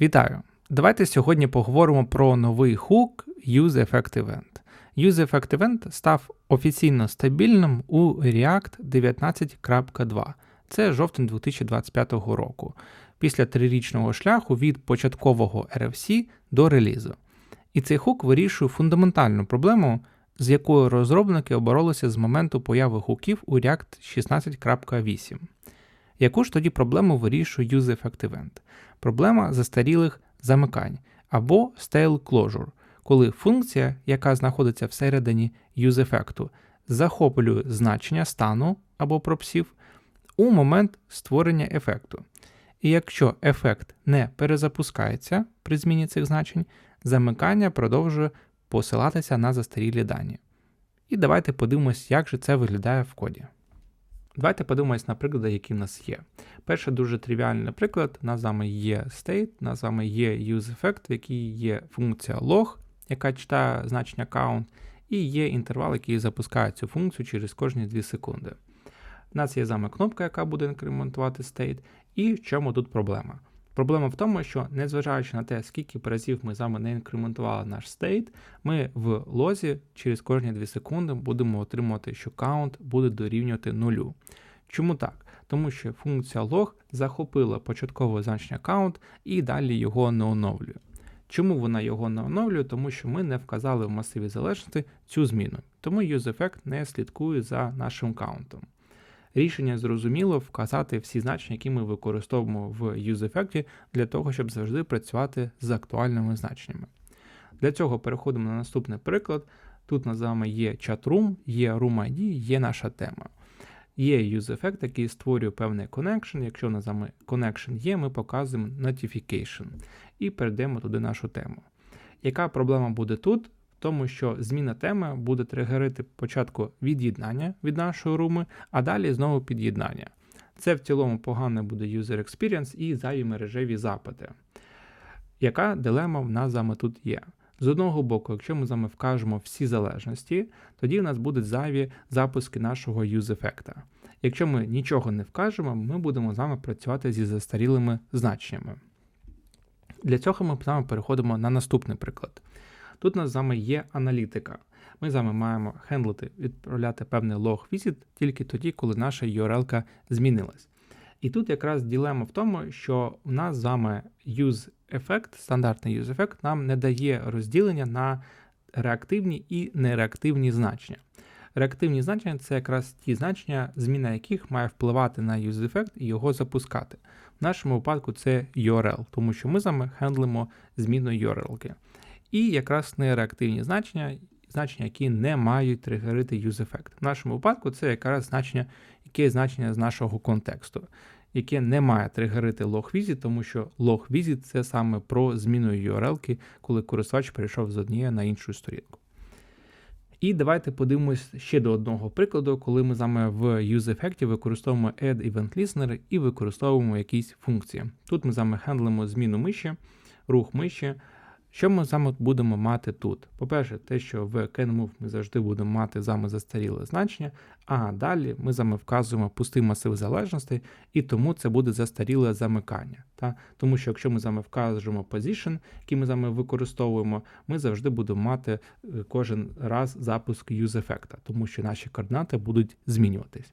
Вітаю! Давайте сьогодні поговоримо про новий хук UseEffectEvent. UseEffectEvent став офіційно стабільним у React 19.2. Це жовтень 2025 року, після трирічного шляху від початкового RFC до релізу. І цей хук вирішує фундаментальну проблему, з якою розробники оборолися з моменту появи хуків у React 16.8. Яку ж тоді проблему вирішує UseEffectEvent? Проблема застарілих замикань або stale closure, коли функція, яка знаходиться всередині юзефекту, захоплює значення стану або пропсів у момент створення ефекту. І якщо ефект не перезапускається при зміні цих значень, замикання продовжує посилатися на застарілі дані. І давайте подивимось, як же це виглядає в коді. Давайте подивимось на приклади, які в нас є. Перший дуже тривіальний приклад, у нас з вами є state, у нас з вами є useEffect, в якій є функція log, яка читає значення count, і є інтервал, який запускає цю функцію через кожні 2 секунди. У нас є з вами кнопка, яка буде інкрементувати state, і в чому тут проблема? Проблема в тому, що незважаючи на те, скільки разів ми з вами не інкрементували наш стейт, ми в лозі через кожні 2 секунди будемо отримувати, що count буде дорівнювати нулю. Чому так? Тому що функція log захопила початкове значення count і далі його не оновлює. Чому вона його не оновлює? Тому що ми не вказали в масиві залежності цю зміну. Тому useEffect не слідкує за нашим каунтом. Рішення зрозуміло вказати всі значення, які ми використовуємо в UseEffect для того, щоб завжди працювати з актуальними значеннями. Для цього переходимо на наступний приклад. Тут на вами є chatroom, є room ID, є наша тема. Є UseEffect, який створює певний connection. Якщо на вами connection є, ми показуємо notification і перейдемо туди нашу тему. Яка проблема буде тут? Тому що зміна теми буде тригерити початку від'єднання від нашої руми, а далі знову під'єднання. Це в цілому погано буде user experience і зайві мережеві запити. Яка дилема в нас з тут є? З одного боку, якщо ми з вкажемо всі залежності, тоді в нас будуть зайві запуски нашого use-ефекта. Якщо ми нічого не вкажемо, ми будемо з вами працювати зі застарілими значеннями. Для цього ми з вами переходимо на наступний приклад. Тут у нас з вами є аналітика. Ми з вами маємо хендлити, відправляти певний лог візит тільки тоді, коли наша URL змінилась. І тут якраз ділема в тому, що у нас з вами use effect, стандартний use effect, нам не дає розділення на реактивні і нереактивні значення. Реактивні значення це якраз ті значення, зміна яких має впливати на use effect і його запускати. В нашому випадку це URL, тому що ми з вами хендлимо зміну URL. І якраз нереактивні значення, значення, які не мають тригерити use-effect. В нашому випадку це якраз значення, яке значення з нашого контексту, яке не має тригерити log-visit, тому що log-visit це саме про зміну URL, коли користувач перейшов з однієї на іншу сторінку. І давайте подивимось ще до одного прикладу, коли ми саме в UseEffect використовуємо Add Event Listener і використовуємо якісь функції. Тут ми саме хендлимо зміну миші, рух миші, що ми саме будемо мати тут? По-перше, те, що в CanMove ми завжди будемо мати саме застаріле значення, а далі ми саме вказуємо пустий масив залежностей, і тому це буде застаріле замикання. Та? Тому що якщо ми саме вказуємо position, який ми саме використовуємо, ми завжди будемо мати е, кожен раз запуск use-ефекта, тому що наші координати будуть змінюватись.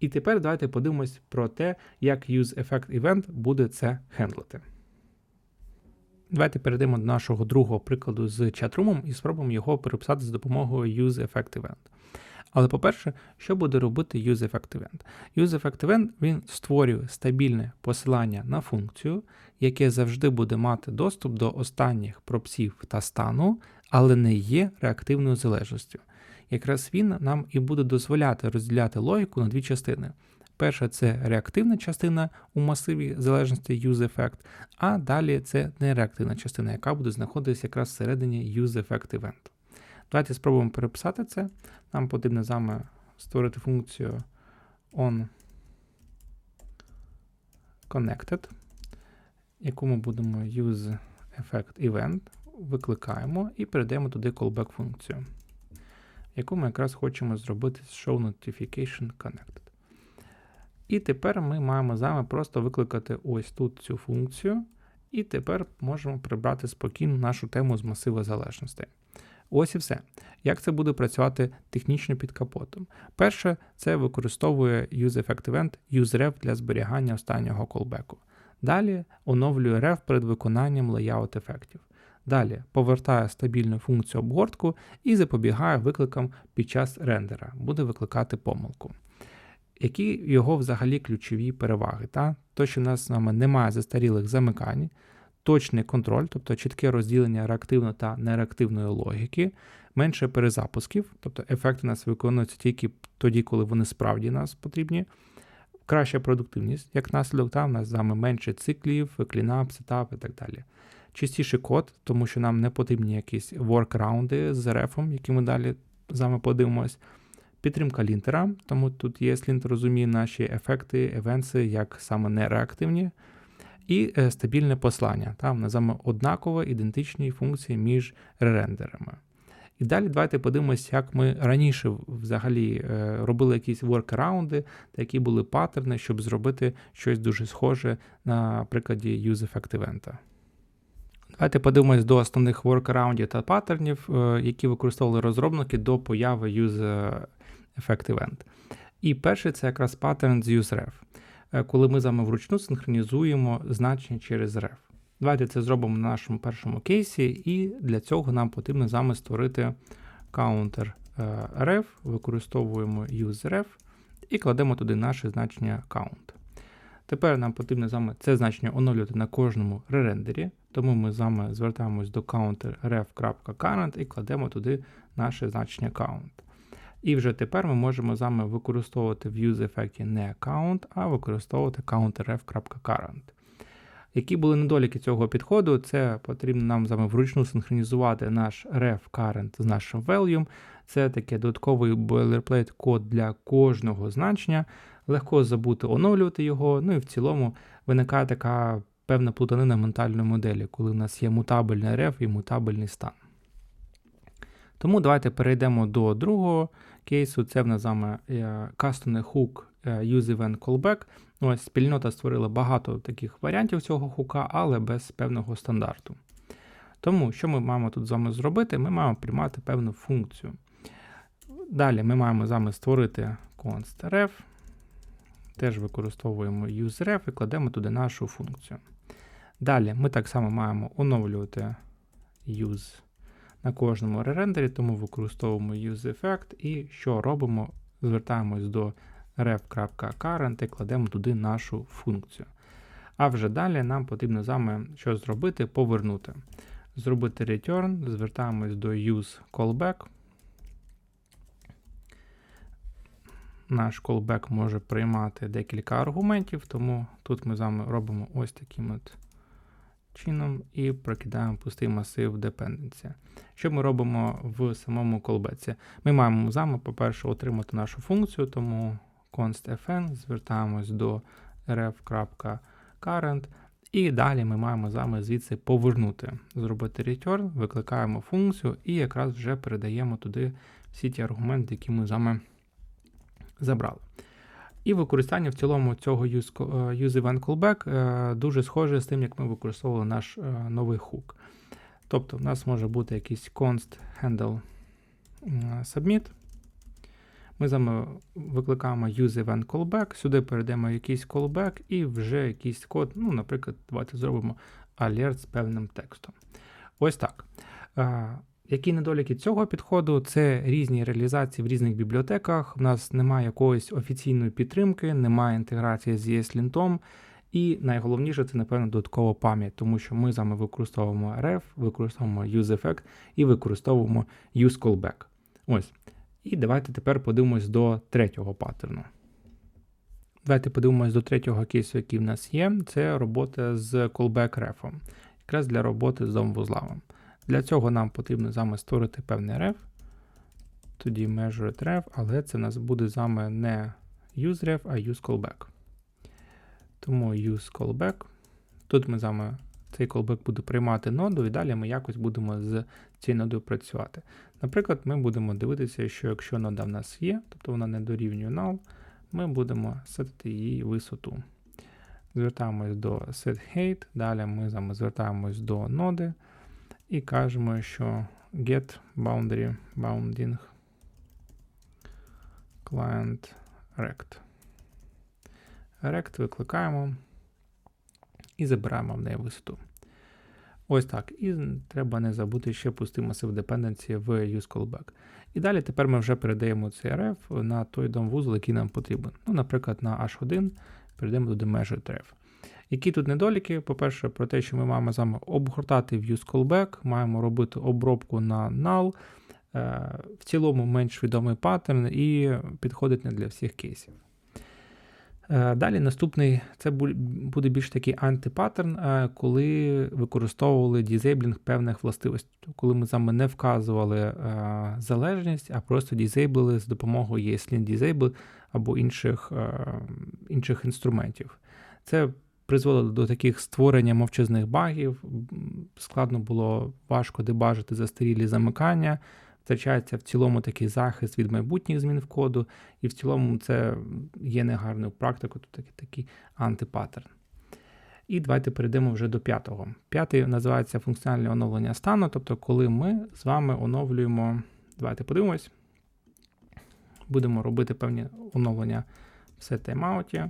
І тепер давайте подивимось про те, як use-effect event буде це хендлити. Давайте перейдемо до нашого другого прикладу з чатрумом і спробуємо його переписати з допомогою UseEffectEvent. Але, по-перше, що буде робити UseEffectEvent? UseEffectEvent він створює стабільне посилання на функцію, яке завжди буде мати доступ до останніх пропсів та стану, але не є реактивною залежністю. Якраз він нам і буде дозволяти розділяти логіку на дві частини. Перша це реактивна частина у масиві залежності useEffect, а далі це нереактивна частина, яка буде знаходитися якраз всередині useEffect event. Давайте спробуємо переписати це. Нам потрібно з вами створити функцію on connected, яку ми будемо useEffect event, викликаємо і передаємо туди callback функцію, яку ми якраз хочемо зробити з show notification connected. І тепер ми маємо з вами просто викликати ось тут цю функцію І тепер можемо прибрати спокійно нашу тему з масива залежностей. Ось і все. Як це буде працювати технічно під капотом? Перше, це використовує UseEffectEvent useRef для зберігання останнього колбеку. Далі оновлює ref перед виконанням layout ефектів. Далі повертає стабільну функцію обгортку і запобігає викликам під час рендера, буде викликати помилку. Які його взагалі ключові переваги? Та? То, що в нас з вами немає застарілих замикань, точний контроль, тобто чітке розділення реактивної та нереактивної логіки, менше перезапусків, тобто ефекти нас виконуються тільки тоді, коли вони справді нас потрібні. Краща продуктивність, як наслідок, там у нас з вами менше циклів, клінап, сетап і так далі. Чистіший код, тому що нам не потрібні якісь воркраунди з рефом, які ми далі з вами подивимось. Підтримка лінтера, тому тут є лінтер розуміє наші ефекти, евенси, як саме нереактивні. І е, стабільне послання. Там називаємо однаково ідентичні функції між ререндерами. І далі давайте подивимося, як ми раніше взагалі е, робили якісь воркараунди, та які були паттерни, щоб зробити щось дуже схоже на прикладі UseEffect-Event. Давайте подивимось до основних воркараундів та паттернів, е, які використовували розробники до появи UseEffect-Event. І перший це якраз паттерн з useRef, е, коли ми з вами вручну синхронізуємо значення через ref. Давайте це зробимо на нашому першому кейсі, і для цього нам потрібно з вами створити е, ref, використовуємо useRef і кладемо туди наше значення count. Тепер нам потрібно з вами це значення оновлювати на кожному ререндері, тому ми з вами звертаємось до counter ref.current і кладемо туди наше значення count. І вже тепер ми можемо з вами використовувати в use не count, а використовувати counter.ref.current. Які були недоліки цього підходу, це потрібно нам з вами вручну синхронізувати наш ref з нашим value. Це таке додатковий boilerplate код для кожного значення. Легко забути оновлювати його. Ну і в цілому виникає така певна плутанина ментальної моделі, коли в нас є мутабельний ref і мутабельний стан. Тому давайте перейдемо до другого кейсу. Це в нас вами кастомний хук Use Event Callback. Ось Спільнота створила багато таких варіантів цього хука, але без певного стандарту. Тому, що ми маємо тут з вами зробити? Ми маємо приймати певну функцію. Далі ми маємо з вами створити const ref, теж використовуємо useRef і кладемо туди нашу функцію. Далі ми так само маємо оновлювати use на кожному ререндері, тому використовуємо useEffect і що робимо? Звертаємось до ref.current і кладемо туди нашу функцію. А вже далі нам потрібно з вами що зробити? Повернути. Зробити return, звертаємось до use callback. Наш callback може приймати декілька аргументів, тому тут ми з вами робимо ось таким от чином і прокидаємо пустий масив dependency. Що ми робимо в самому callback? Ми маємо з по-перше, отримати нашу функцію, тому const fn, звертаємось до ref.current, і далі ми маємо з звідси повернути, зробити return, викликаємо функцію і якраз вже передаємо туди всі ті аргументи, які ми з вами забрали. І використання в цілому цього use-event callback е, дуже схоже з тим, як ми використовували наш е, новий хук. Тобто, в нас може бути якийсь const handle submit. Ми з вами викликаємо use-event callback, сюди перейдемо якийсь callback і вже якийсь код, ну, наприклад, давайте зробимо alert з певним текстом. Ось так. Які недоліки цього підходу? Це різні реалізації в різних бібліотеках. У нас немає якоїсь офіційної підтримки, немає інтеграції з ESLint, і найголовніше це, напевно, додаткова пам'ять, тому що ми з вами використовуємо ref, використовуємо useEffect і використовуємо useCallback. Ось. І давайте тепер подивимось до третього паттерну. Давайте подивимось до третього кейсу, який в нас є. Це робота з callback ref, якраз для роботи з домвузлами. Для цього нам потрібно з створити певний ref. Тоді measured ref, але це у нас буде вами не useRef, а useCallback. Тому useCallback. Тут ми вами цей callback буде приймати ноду, і далі ми якось будемо з цією нодою працювати. Наприклад, ми будемо дивитися, що якщо нода в нас є, тобто вона не дорівнює null, ми будемо сетити її висоту. звертаємось до setHate, далі ми звертаємось до ноди і кажемо, що get boundary bounding client rect. Rect викликаємо і забираємо в неї висоту. Ось так. І треба не забути ще пусти масив dependency в useCallback. І далі тепер ми вже передаємо цей ref на той дом вузол, який нам потрібен. Ну, Наприклад, на H1 перейдемо до measured ref. Які тут недоліки? По-перше, про те, що ми маємо з вами обгортати в useCallback, маємо робити обробку на null. Е, в цілому менш відомий паттерн і підходить не для всіх кейсів. Е, далі наступний це буде більш такий антипаттерн, е, коли використовували дізейблінг певних властивостей, коли ми саме не вказували залежність, а просто дізейблили з допомогою ESLint Disable або інших інших інструментів. Це призводило до таких створення мовчазних багів, складно було важко дебажити застарілі замикання втрачається в цілому такий захист від майбутніх змін в коду, і в цілому це є негарною практикою, тут такий, такий антипаттерн. І давайте перейдемо вже до п'ятого. П'ятий називається функціональне оновлення стану, тобто, коли ми з вами оновлюємо, давайте подивимось, будемо робити певні оновлення в set таймауті.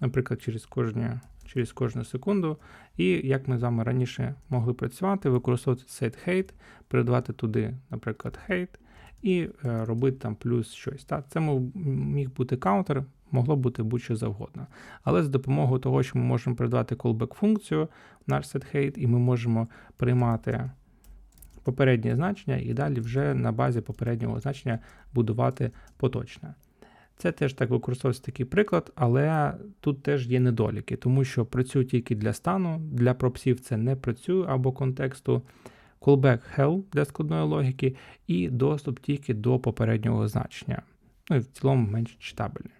Наприклад, через кожні через кожну секунду. І як ми з вами раніше могли працювати, використовувати set hate, передавати туди, наприклад, hate, і е, робити там плюс щось. Так? Це міг бути каунтер, могло бути будь-що завгодно. Але з допомогою того, що ми можемо передавати callback функцію наш set hate, і ми можемо приймати. Попереднє значення, і далі вже на базі попереднього значення будувати поточне. Це теж так використовується такий приклад, але тут теж є недоліки, тому що працює тільки для стану, для пропсів це не працює або контексту. Callback hell для складної логіки, і доступ тільки до попереднього значення. Ну і в цілому менш читабельний.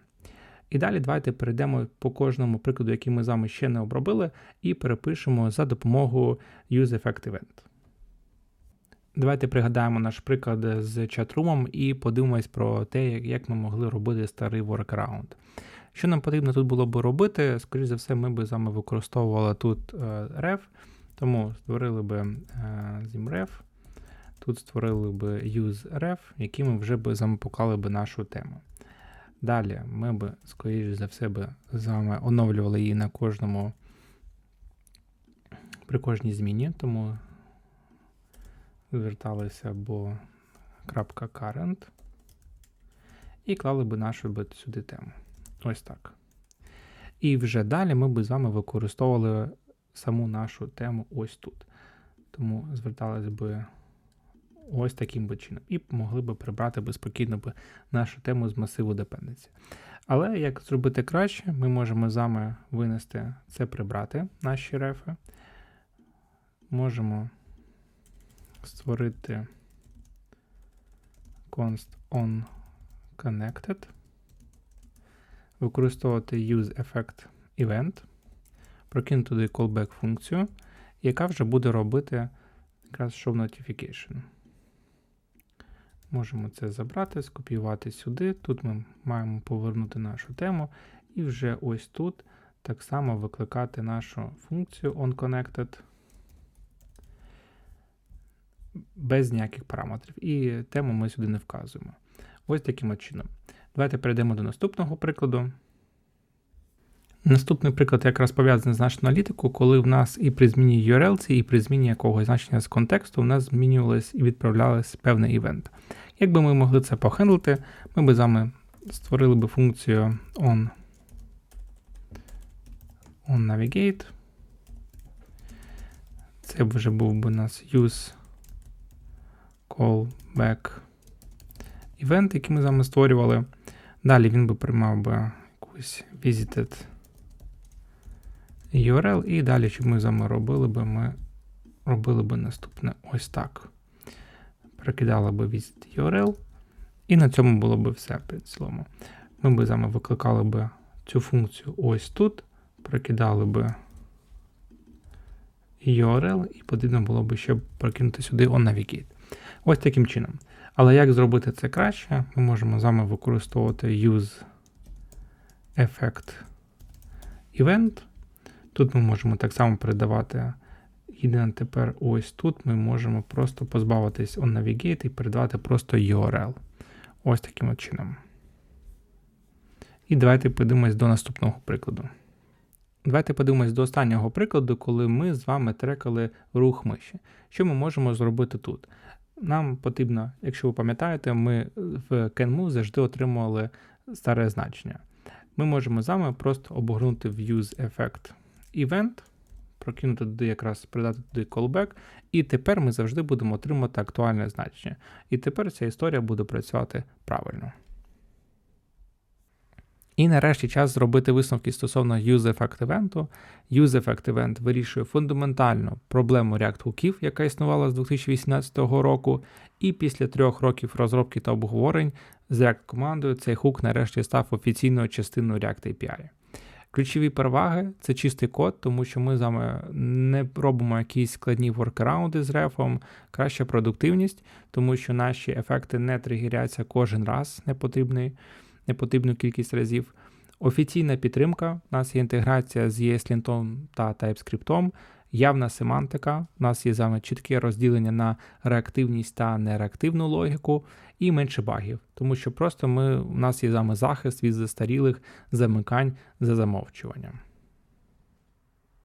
І далі давайте перейдемо по кожному прикладу, який ми з вами ще не обробили, і перепишемо за допомогою UseEffectEvent. Давайте пригадаємо наш приклад з чатрумом і подивимось про те, як ми могли робити старий workaround. Що нам потрібно тут було б робити, скоріш за все, ми б з вами використовували тут е, ref, тому створили б zimref, е, тут створили б useRef, яким вже б зампукали б нашу тему. Далі ми б, скоріш за все, б з вами оновлювали її на кожному при кожній зміні, тому зверталися бо .current і клали би нашу би сюди тему. Ось так. І вже далі ми би з вами використовували саму нашу тему ось тут. Тому зверталися би ось таким би чином. І могли би прибрати би спокійно би нашу тему з масиву dependency. Але як зробити краще, ми можемо з вами винести це прибрати, наші рефи. Можемо створити const on connected, використовувати useEffect event, прокинути туди callback функцію, яка вже буде робити якраз show notification. Можемо це забрати, скопіювати сюди. Тут ми маємо повернути нашу тему, і вже ось тут так само викликати нашу функцію onConnected без ніяких параметрів. І тему ми сюди не вказуємо. Ось таким чином. Давайте перейдемо до наступного прикладу. Наступний приклад якраз пов'язаний з нашою аналітикою, коли в нас і при зміні URL, і при зміні якогось значення з контексту, у нас змінювалось і відправлялось певний івент. Якби ми могли це похендлити, ми б з вами створили б функцію on, on navigate. Це вже був би у нас use callback event, який ми з вами створювали. Далі він би приймав би якусь visited URL, і далі, що ми з вами робили би, ми робили би наступне ось так. Прикидали би visit URL, і на цьому було б все при цілому. Ми б з вами викликали би цю функцію ось тут, прикидали би URL, і потрібно було б ще прокинути сюди onNavigate. Ось таким чином. Але як зробити це краще, ми можемо з вами використовувати use ефект event. Тут ми можемо так само передавати. Єдине тепер ось тут ми можемо просто позбавитись on navigate і передавати просто URL. Ось таким от чином. І давайте подивимось до наступного прикладу. Давайте подивимось до останнього прикладу, коли ми з вами трекали рух миші. Що ми можемо зробити тут? Нам потрібно, якщо ви пам'ятаєте, ми в CanMove завжди отримували старе значення. Ми можемо з вами просто обгорнути в Use Effect Event, прокинути туди якраз придати туди callback, і тепер ми завжди будемо отримувати актуальне значення. І тепер ця історія буде працювати правильно. І нарешті час зробити висновки стосовно Use Effect Event. Use Effect Event вирішує фундаментальну проблему React хуків, яка існувала з 2018 року, і після трьох років розробки та обговорень з React командою цей хук нарешті став офіційною частиною React API. Ключові переваги це чистий код, тому що ми з вами не робимо якісь складні воркараунди з рефом, краща продуктивність, тому що наші ефекти не тригеряться кожен раз непотрібний непотрібну кількість разів. Офіційна підтримка, у нас є інтеграція з ESLint та TypeScript, явна семантика, у нас є з вами чітке розділення на реактивність та нереактивну логіку, і менше багів, тому що просто ми, у нас є з вами захист від застарілих замикань за замовчуванням.